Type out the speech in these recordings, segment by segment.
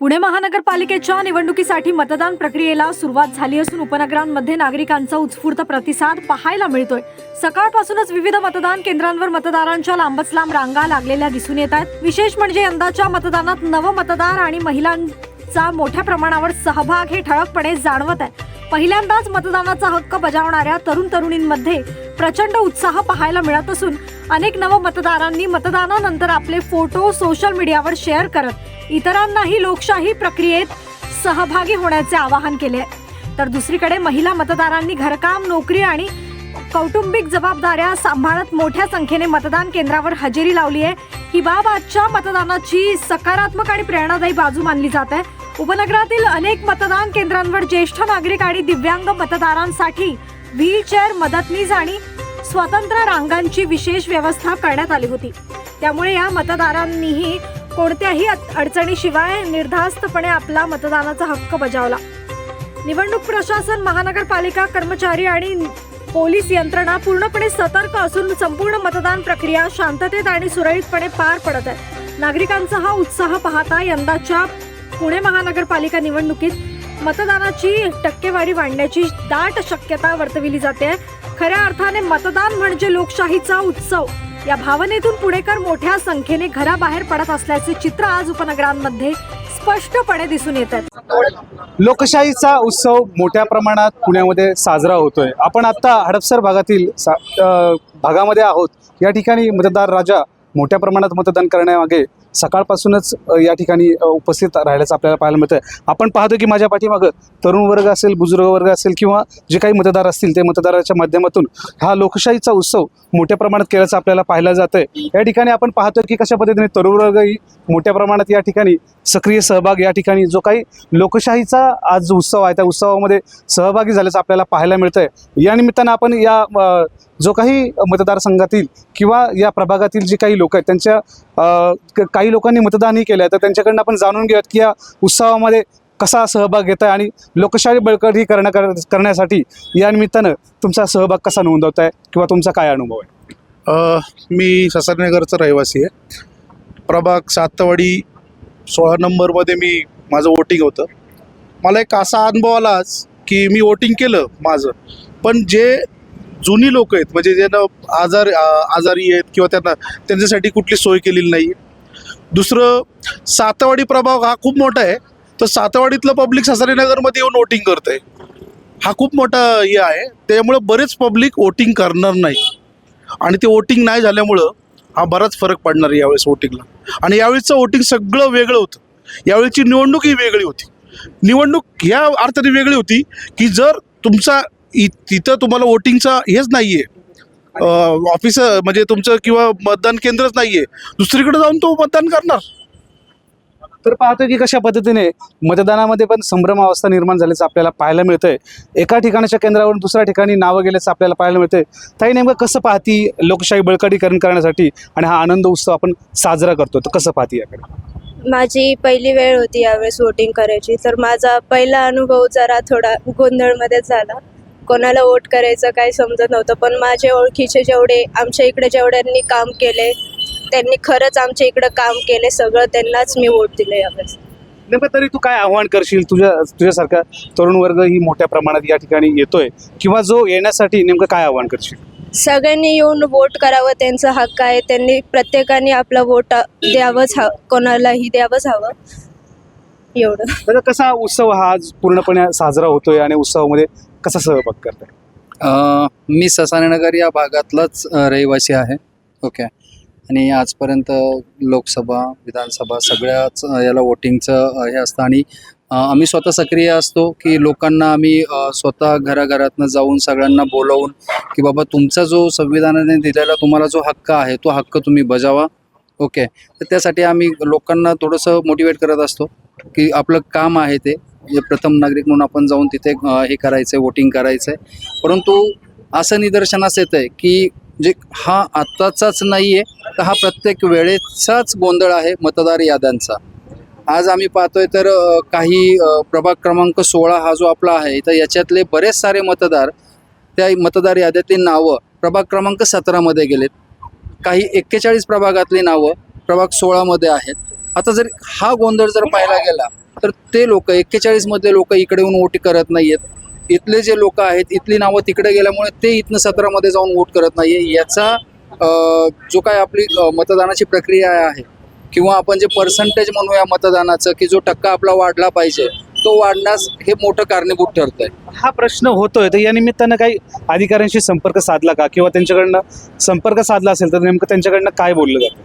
पुणे महानगरपालिकेच्या निवडणुकीसाठी मतदान प्रक्रियेला सुरुवात झाली असून उपनगरांमध्ये नागरिकांचा उत्स्फूर्त प्रतिसाद पाहायला मिळतोय. सकाळपासूनच विविध मतदान केंद्रांवर मतदारांच्या लांबच लांब रांगा लागलेल्या दिसून येत आहेत. विशेष म्हणजे यंदाच्या मतदानात नवमतदार आणि महिलांचा मोठ्या प्रमाणावर सहभाग हे ठळकपणे जाणवत आहे. पहिल्यांदाच मतदानाचा हक्क बजावणाऱ्या तरुण तरुणींमध्ये प्रचंड उत्साह पाहायला मिळत असून अनेक नवमतदारांनी मतदानानंतर आपले फोटो सोशल मीडियावर शेअर करत इतरांनाही लोकशाही प्रक्रियेत सहभागी होण्याचे आवाहन केले. आहे. तर दुसरीकडे महिला मतदारांनी घरकाम नोकरी आणि कौटुंबिक जबाबदाऱ्या सांभाळत मोठ्या संख्येने मतदान केंद्रावर हजेरी लावली आहे. ही बाब आजच्या मतदानाची सकारात्मक आणि प्रेरणादायी बाजू मानली जात आहे. उपनगरातील अनेक मतदान केंद्रांवर ज्येष्ठ नागरिक आणि दिव्यांग मतदारांसाठी व्हीलचेअर मदतनीस आणि स्वतंत्र रांगांची विशेष व्यवस्था करण्यात आली होती. त्यामुळे या मतदारांनीही कोणत्याही अडचणीशिवाय निर्धास्तपणे आपला मतदानाचा हक्क बजावला. निवडणूक प्रशासन महानगरपालिका कर्मचारी आणि पोलीस यंत्रणा पूर्णपणे सतर्क असून संपूर्ण मतदान प्रक्रिया शांततेत आणि सुरळीतपणे पार पडत आहे. नागरिकांचा हा उत्साह पाहता यंदाच्या पुणे महानगरपालिका निवडणुकीत मतदानाची टक्केवारी वाढण्याची दाट शक्यता वर्तविली जाते. खऱ्या अर्थाने मतदान म्हणजे लोकशाहीचा उत्सव. या भावनेतून पुणेकर मोठ्या संख्येने घराबाहेर पडत असल्याचे चित्र आज उपनगरांमध्ये स्पष्टपणे दिसून येत आहे लोकशाहीचा उत्सव मोठ्या प्रमाणात पुण्यामध्ये साजरा होतोय. आपण आता हडपसर भागातील भागामध्ये आहोत. या ठिकाणी मतदार राजा मोठ्या प्रमाणात मतदान करण्यामागे सकाळपासूनच या ठिकाणी उपस्थित राहिल्याचं आपल्याला पाहायला मिळतं आपण पाहतो की माझ्या पाठीमागं तरुण वर्ग असेल बुजुर्ग वर्ग असेल किंवा जे काही मतदार असतील ते मतदाराच्या माध्यमातून हा लोकशाहीचा उत्सव मोठ्या प्रमाणात केल्याचं आपल्याला पाहायला जातं आहे या ठिकाणी आपण पाहतो की कशा पद्धतीने तरुण वर्गही मोठ्या प्रमाणात या ठिकाणी सक्रिय सहभाग या ठिकाणी जो काही लोकशाहीचा आज जो उत्सव आहे त्या उत्सवामध्ये सहभागी झाल्याचं आपल्याला पाहायला मिळतंय. या निमित्तानं आपण या जो काही मतदारसंघातील किंवा या प्रभागातील जे काही लोक आहेत त्यांच्या काही लोकांनी मतदानही केलं आहे तर त्यांच्याकडनं आपण जाणून घेऊयात की या उत्सवामध्ये कसा सहभाग घेत आहे आणि लोकशाही बळकटी करण्या करण्यासाठी या निमित्तानं तुमचा सहभाग कसा नोंदवत आहे किंवा तुमचा काय अनुभव आहे? मी ससरनगरचा रहिवासी आहे. प्रभाग सातवाडी सोळा नंबरमध्ये मी माझं वोटिंग होतं. मला एक असा अनुभव आलाच की मी वोटिंग केलं माझं. पण जे जुनी लोक आहेत म्हणजे ज्यांना आजार आजारी आहेत किंवा त्यांना त्यांच्यासाठी कुठली सोय केलेली नाही दुसरं सातवाडी प्रभाव हा खूप मोठा आहे. तर सातवाडीतलं पब्लिक ससारीनगरमध्ये येऊन वोटिंग करतं आहे हा खूप मोठा हे आहे. त्यामुळं बरेच पब्लिक वोटिंग करणार नाही. आणि ते वोटिंग नाही झाल्यामुळं हा बराच फरक पडणार आहे यावेळेस वोटिंगला आणि यावेळेसचं वोटिंग सगळं वेगळं होतं. यावेळीची निवडणूक ही वेगळी होती. निवडणूक ह्या अर्थाने वेगळी होती की जर तुमचा इ तिथं तुम्हाला वोटिंगचा हेच नाही आहे ऑफिस म्हणजे तुमचं किंवा मतदान केंद्रच नाही आहे दुसरीकडे जाऊन तो मतदान करणार. तर पाहतो की कशा पद्धतीने मतदानामध्ये पण संभ्रम अवस्था निर्माण झाल्याचं आपल्याला पाहायला मिळतंय. एका ठिकाणाच्या केंद्रावरून दुसऱ्या ठिकाणी नावं गेल्याचं आपल्याला पाहायला मिळतंय. ताई नेमकं कसं पाहती लोकशाही बळकटीकरण करण्यासाठी आणि हा आनंद उत्सव आपण साजरा करतो तर कसं पाहती याकडे? माझी पहिली वेळ होती यावेळेस वोटिंग करायची. तर माझा पहिला अनुभव जरा थोडा गोंधळमध्येच झाला. कोणाला वोट करायचं काही समजत नव्हतं. पण माझे ओळखीचे जेवढे आमच्या इकडे जेवढ्यांनी काम केले त्यांनी खरंच आमच्या इकडं काम केले सगळं त्यांनाच मी वोट दिलं यावेळेस. नेमकं तरी तू काय आव्हान करशील? तुझ्या तुझ्यासारखा तरुण वर्ग ही मोठ्या प्रमाणात या ठिकाणी येतोय. किंवा जो येण्यासाठी नेमकं काय आव्हान करशील? सगळ्यांनी येऊन वोट करावं त्यांचा हक्क आहे. त्यांनी प्रत्येकाने आपला वोट द्यावंच हवं कोणालाही द्यावंच हवं. एवढं. तर कसा उत्सव हा आज पूर्णपणे साजरा होतोय आणि उत्सवामध्ये कसा सहभाग करताय? अ, मी ससानेनगर या भागातलाच अ, रहिवासी आहे. ओके. आणि आजपर्यंत लोकसभा विधानसभा सगळ्याच अ, याला वोटिंगचं अ, हे असतं. आणि अ, आम्ही स्वतः सक्रिय असतो की लोकांना आम्ही अ, स्वतः घराघरातनं जाऊन सगळ्यांना बोलवून की बाबा तुमचा जो संविधानाने दिलेला तुम्हाला जो हक्क आहे तो हक्क तुम्ही बजावा. ओके. तर त्यासाठी आम्ही लोकांना थोडंसं मोटिवेट करत असतो की आपलं काम आहे ते. प्रथम नागरिक म्हणून आपण जाऊन तिथे हे करायचं आहे वोटिंग करायचं आहे परंतु असं निदर्शनास येतं आहे की जे हा आत्ताचाच नाही आहे तर हा प्रत्येक वेळेचाच गोंधळ आहे मतदार याद्यांचा. आज आम्ही पाहतोय तर काही प्रभाग क्रमांक सोळा हा जो आपला आहे तर याच्यातले बरेच सारे मतदार त्या मतदार याद्यातली नावं प्रभाग क्रमांक सतरामध्ये गेलेत. काही एक्केचाळीस प्रभागातली नावं प्रभाग सोळामध्ये आहेत. आता जर हा गोंधळ जर पाहायला गेला तर ते लोक एक्केचाळीस मधले लोक इकडे येऊन वोट करत नाहीयेत. इथले जे लोक आहेत इथली नावं तिकडे गेल्यामुळे ते इथनं सतरामध्ये जाऊन वोट करत नाहीये. याचा जो काय आपली मतदानाची प्रक्रिया आहे किंवा आपण जे पर्सेंटेज म्हणूया मतदानाचं की जो टक्का आपला वाढला पाहिजे तो वाढण्यास हे मोठं कारणीभूत ठरतंय. हा प्रश्न होतोय. तर या निमित्तानं काही अधिकाऱ्यांशी संपर्क साधला का? किंवा त्यांच्याकडनं संपर्क साधला असेल तर नेमकं त्यांच्याकडनं काय बोललं जातं?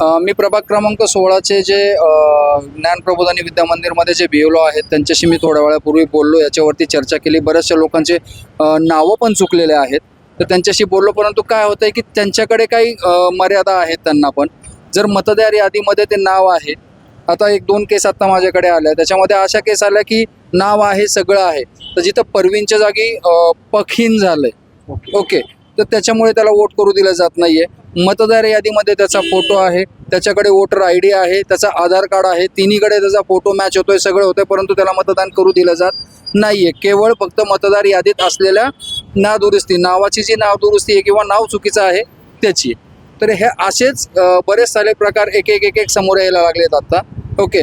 मी प्रभाग क्रमांक सोळाचे जे ज्ञान प्रबोधिनी विद्या मंदिरमध्ये जे बिओलो आहेत त्यांच्याशी मी थोड्या वेळापूर्वी बोललो याच्यावरती चर्चा केली. बऱ्याचशा लोकांचे नावं पण चुकलेले आहेत. तर त्यांच्याशी बोललो परंतु काय होतंय की त्यांच्याकडे काही मर्यादा आहेत त्यांना पण. जर मतदार यादीमध्ये ते नाव आहे आता एक दोन केस आता माझ्याकडे आल्या. त्याच्यामध्ये अशा केस आल्या की नाव आहे सगळं आहे. तर जिथं परवीनच्या जागी पखीन झालंय. ओके. तर त्याच्यामुळे त्याला वोट करू दिलं जात नाहीये. मतदार यादीमध्ये त्याचा फोटो आहे. त्याच्याकडे वोटर आय डी आहे त्याचा आधार कार्ड आहे. तिन्हीकडे त्याचा फोटो मॅच होतोय सगळं होतंय परंतु त्याला मतदान करू दिलं जात नाहीये. केवळ फक्त मतदार यादीत असलेल्या नावदुरुस्ती नावाची जी नावदुरुस्ती आहे किंवा नाव चुकीचं आहे त्याची. तर हे असेच बरेच सारे प्रकार एक एक एक एक समोर यायला लागलेत आत्ता ओके.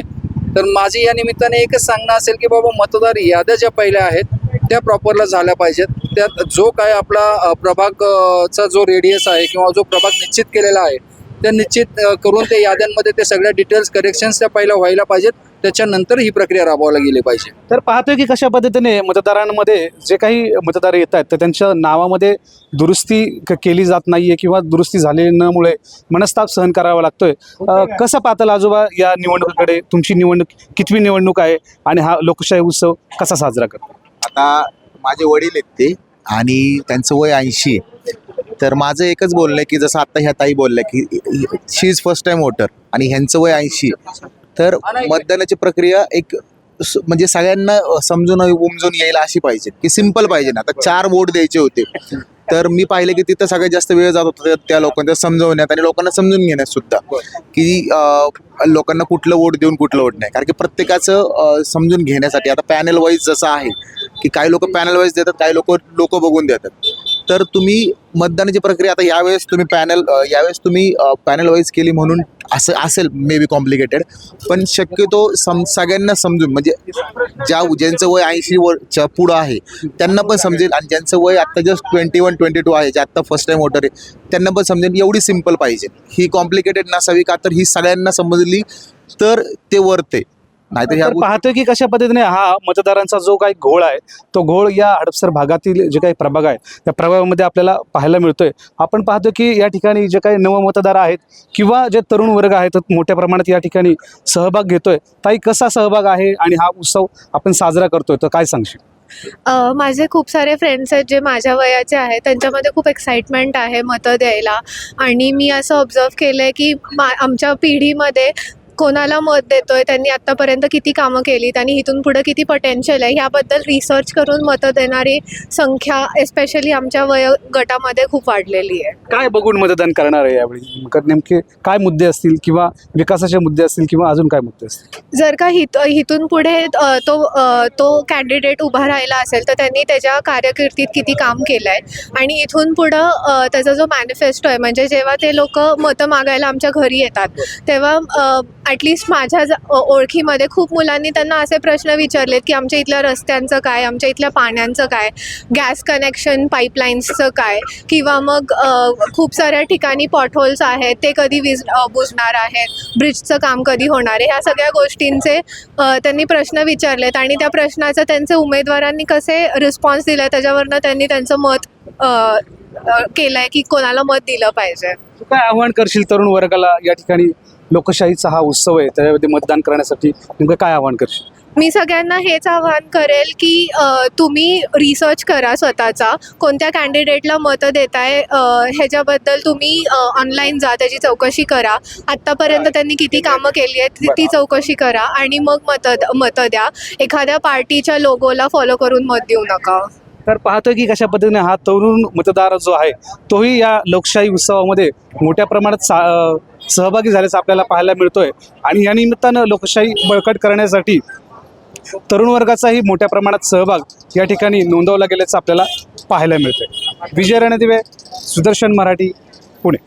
तर माझी या निमित्ताने एकच सांगणं असेल की बाबा मतदार याद्या ज्या पहिल्या आहेत त्या प्रॉपरला झाल्या पाहिजेत. त्यात जो काय आपला अ, प्रभाग अ, चा जो रेडियस आहे किंवा जो प्रभाग निश्चित केलेला आहे त्या निश्चित करून त्या याद्यांमध्ये ते सगळ्या डिटेल्स करेक्शन्स त्या पहिल्या व्हायला पाहिजेत. त्याच्यानंतर ही प्रक्रिया राबवायला गेली पाहिजे. तर पाहतोय की कशा पद्धतीने मतदारांमध्ये जे काही मतदार येत आहेत तर त्यांच्या नावामध्ये दुरुस्ती क- केली जात नाहीये किंवा दुरुस्ती झाली नमुळे मनस्ताप सहन करावा लागतोय. कसं पाहताल आजोबा या निवडणुकीकडे? तुमची निवडणूक कितवी निवडणूक आहे? आणि हा लोकशाही उत्सव कसा साजरा करतो आता माझे वडील आहेत ते आणि त्यांचं वय ऐंशी आहे. तर माझं एकच बोलणं आहे की जसं आता ह्या ताई बोलल्या की she is first time voter आणि ह्यांचं वय ऐंशी तर मतदानाची प्रक्रिया एक म्हणजे सगळ्यांना समजून उमजून यायला अशी पाहिजे की सिंपल पाहिजे ना. आता चार वोट द्यायचे होते. तर मी पाहिले की तिथं सगळ्यात जास्त वेळ जात होता त्या- लोकांना समजवण्यात आणि लोकांना समजून घेण्यात सुद्धा. की लोकांना कुठलं वोट देऊन कुठलं वोट नाही. कारण की प्रत्येकाचं समजून घेण्यासाठी आता पॅनल वाईज जसं आहे की काही लोक पॅनल वाईज देतात काही लोक लोक बघून देतात. तर तुम्ही मतदानाची प्रक्रिया आता यावेळेस तुम्ही पॅनल यावेळेस तुम्ही पॅनल वाईज केली म्हणून असं असेल मे बी कॉम्प्लिकेटेड पण शक्यतो सम सगळ्यांना समजून म्हणजे ज्या ज्यांचं वय ऐंशी वरच्या पुढं आहे त्यांना पण समजेल. आणि ज्यांचं वय आत्ता just twenty one twenty two आहे जे आत्ता फर्स्ट टाइम वोटर आहे त्यांना पण समजेल एवढी सिंपल पाहिजे. ही कॉम्प्लिकेटेड नसावी का? तर ही सगळ्यांना समजली तर ते वरते नाहीतर ह्या तर पाहतोय की कशा पद्धतीने हा मतदारांचा जो काही घोळ आहे तो घोळ या हडपसर भागातील जे काही प्रभाग आहे त्या प्रभागामध्ये आपल्याला पाहायला मिळतोय. आपण पाहतो की या ठिकाणी जे काही नवमतदार आहेत किंवा जे तरुण वर्ग आहेत तो मोठ्या प्रमाणात या ठिकाणी सहभाग घेतोय. ताई कसा सहभाग आहे आणि हा उत्सव आपण साजरा करतोय तर काय सांगशील? अ, माझे खूप सारे फ्रेंड्स आहेत जे माझ्या वयाचे आहेत. त्यांच्यामध्ये खूप एक्साइटमेंट आहे मतं द्यायला. आणि मी असं ऑब्झर्व केलं आहे की मा आमच्या पिढीमध्ये कोणाला मत देतोय त्यांनी आत्तापर्यंत किती कामं केलीत आणि इथून पुढं किती पोटेन्शियल आहे ह्याबद्दल रिसर्च करून मतं देणारी संख्या एस्पेशली आमच्या वय गटामध्ये खूप वाढलेली आहे. काय बघून मतदान करणार आहे यावेळी? नेमके काय मुद्दे असतील किंवा विकासाचे मुद्दे असतील किंवा अजून काय मुद्दे असतील? जर का हित इथून पुढे तो तो कॅन्डिडेट उभा राहिला असेल तर त्यांनी त्याच्या कारकिर्दीत किती काम केलं आहे आणि इथून पुढं त्याचा जो मॅनिफेस्टो आहे म्हणजे जेव्हा ते लोक मतं मागायला आमच्या घरी येतात तेव्हा ॲटलिस्ट माझ्या ज- ओळखीमध्ये खूप मुलांनी त्यांना असे प्रश्न विचारलेत की आमच्या इथल्या रस्त्यांचं काय आमच्या इथल्या पाण्याचं काय गॅस कनेक्शन पाईपलाईन्सचं काय किंवा मग खूप साऱ्या ठिकाणी पॉटहोल्स आहेत ते कधी विज बुजणार आहेत ब्रिजचं काम कधी होणार आहे ह्या सगळ्या गोष्टींचे त्यांनी प्रश्न विचारलेत आणि त्या प्रश्नाचं त्यांचे उमेदवारांनी कसे रिस्पॉन्स दिला त्याच्यावरनं त्यांनी त्यांचं मत केलंय केलं आहे की कोणाला मत दिलं पाहिजे. काय आव्हान करशील तरुण वर्गाला या ठिकाणी? लोकशाहीचा हा उत्सव आहे त्याच्यामध्ये मतदान करण्यासाठी नेमकं काय आव्हान करशील? मी सगळ्यांना हेच आवाहन करेल की तुम्ही रिसर्च करा स्वतःचा. कोणत्या कॅन्डिडेटला मतं देताय ह्याच्याबद्दल तुम्ही ऑनलाईन जा त्याची चौकशी करा. आत्तापर्यंत त्यांनी किती कामं केली आहेत ती चौकशी करा आणि मग मतं मतं द्या. एखाद्या पार्टीच्या लोगोला फॉलो करून मत देऊ नका. तर पाहतोय की कशा पद्धतीने हा तरुण मतदार जो आहे तोही या लोकशाही उत्सवामध्ये मोठ्या प्रमाणात सा सहभागी झाल्याचं आपल्याला पाहायला मिळतोय. आणि या निमित्तानं लोकशाही बळकट करण्यासाठी तरुण वर्गाचाही मोठ्या प्रमाणात सहभाग या ठिकाणी नोंदवला गेल्याचं आपल्याला पाहायला मिळतंय. विजय रणदिवे सुदर्शन मराठी पुणे.